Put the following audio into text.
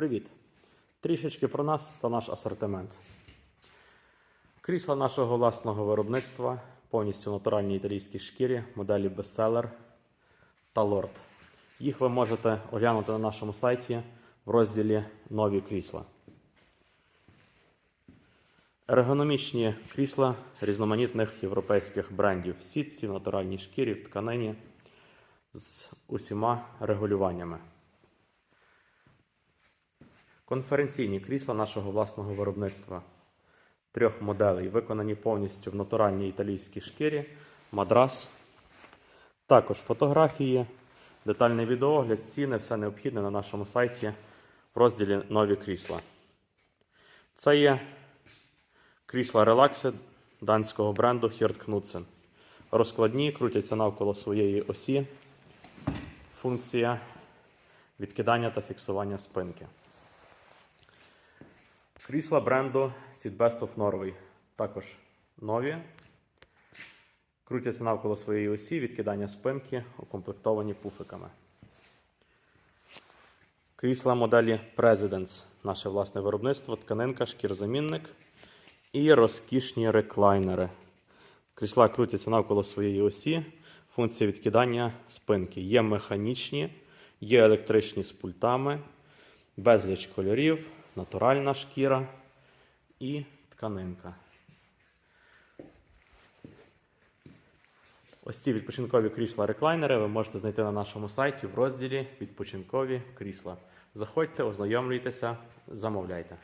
Привіт! Трішечки про нас та наш асортимент. Крісла нашого власного виробництва, повністю натуральній італійській шкірі, моделі Bestseller та Lord. Їх ви можете оглянути на нашому сайті в розділі Нові крісла. Ергономічні крісла різноманітних європейських брендів сітці, в натуральній шкірі, в тканині з усіма регулюваннями. Конференційні крісла нашого власного виробництва трьох моделей, виконані повністю в натуральній італійській шкірі, мадрас. Також фотографії, детальний відеоогляд, ціни, все необхідне на нашому сайті в розділі Нові крісла. Це є крісла релакси данського бренду Hirt Knudsen. Розкладні, крутяться навколо своєї осі. Функція відкидання та фіксування спинки. Крісла бренду Seatbest of Norway. Також нові. Крутяться навколо своєї осі, відкидання спинки, укомплектовані пуфиками. Крісла моделі Presidents. Наше власне виробництво, тканинка, шкірзамінник і розкішні реклайнери. Крісла крутяться навколо своєї осі. Функція відкидання спинки. Є механічні, є електричні з пультами, безліч кольорів, натуральна шкіра і тканинка. Ось ці відпочинкові крісла реклайнери ви можете знайти на нашому сайті в розділі Відпочинкові крісла. Заходьте, ознайомлюйтеся, замовляйте.